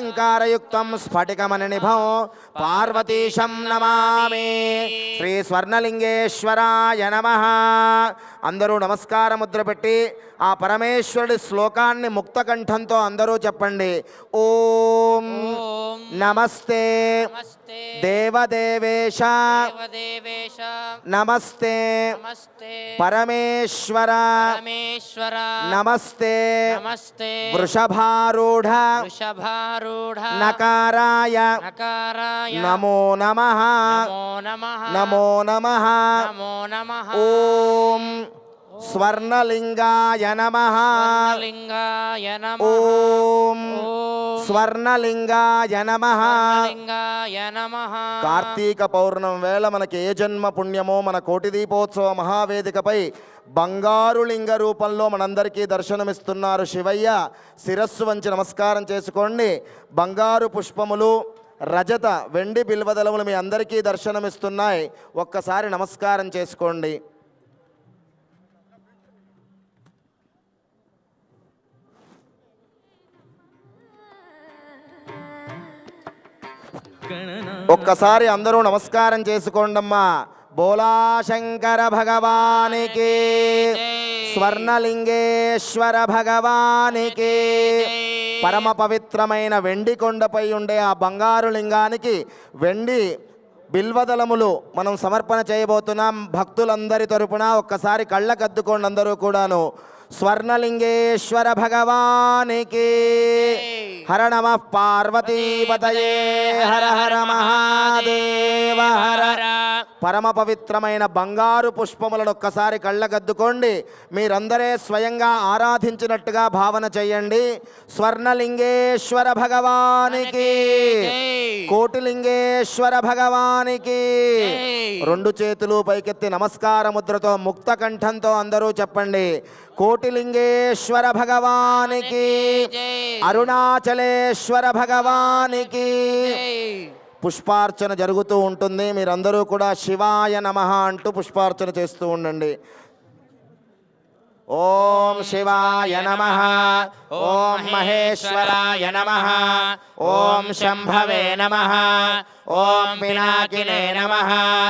సర్వాలంకారయుక్తం స్ఫటికమణి నిభం. పార్వతీశం నమామి. శ్రీ స్వర్ణలింగేశ్వరాయ నమ. అందరూ నమస్కార ముద్ర పెట్టి ఆ పరమేశ్వరుడి శ్లోకాన్ని ముక్తకంఠంతో అందరూ చెప్పండి. ఓం నమస్తే. నమస్తే దేవదేవేశ దేవదేవేశ నమస్తే నమస్తే పరమేశ్వర పరమేశ్వర నమస్తే నమస్తే వృషభారూఢ వృషభారూఢ నకారాయ నకారాయ నమో స్వర్ణలింగాయ నమ. లింగాయ నమః. కార్తీక పౌర్ణం వేళ మనకి ఏ జన్మ పుణ్యమో మన కోటి దీపోత్సవ మహావేదికపై బంగారు లింగ రూపంలో మనందరికీ దర్శనమిస్తున్నారు శివయ్య. శిరస్సు వంచి నమస్కారం చేసుకోండి. బంగారు పుష్పములు రజత వెండి బిల్వదలములు మీ అందరికీ దర్శనమిస్తున్నాయి. ఒక్కసారి నమస్కారం చేసుకోండి. ఒక్కసారి అందరూ నమస్కారం చేసుకోండమ్మా. బోలా శంకర భగవానికి స్వర్ణలింగేశ్వర భగవానికి పరమ పవిత్రమైన వెండి కొండపై ఉండే ఆ బంగారు లింగానికి వెండి బిల్వదళములు మనం సమర్పణ చేయబోతున్నాం. భక్తులందరి తరపున ఒక్కసారి కళ్ళకద్దుకోండి అందరూ కూడాను. స్వర్ణలింగేశ్వర భగవానికి హర నమ పార్వతీపతయే హర హర మహాదేవ హర పరమ పవిత్రమైన బంగారు పుష్పములను ఒక్కసారి కళ్ళగద్దుకోండి. మీరందరే స్వయంగా ఆరాధించినట్టుగా భావన చేయండి. స్వర్ణలింగేశ్వర భగవానికి కోటిలింగేశ్వర భగవానికి. రెండు చేతులు పైకెత్తి నమస్కార ముద్రతో ముక్త కంఠంతో అందరూ చెప్పండి. కోటిలింగేశ్వర భగవానికి అరుణాచలేశ్వర భగవానికి పుష్పార్చన జరుగుతూ ఉంటుంది. మీరందరూ కూడా శివాయ నమ అంటూ పుష్పార్చన చేస్తూ ఉండండి. ఓం శివాయ నమ. ఓం మహేశ్వరాయ నమ. ఓం శంభవే నమ. ఓం పినాకినే నమ.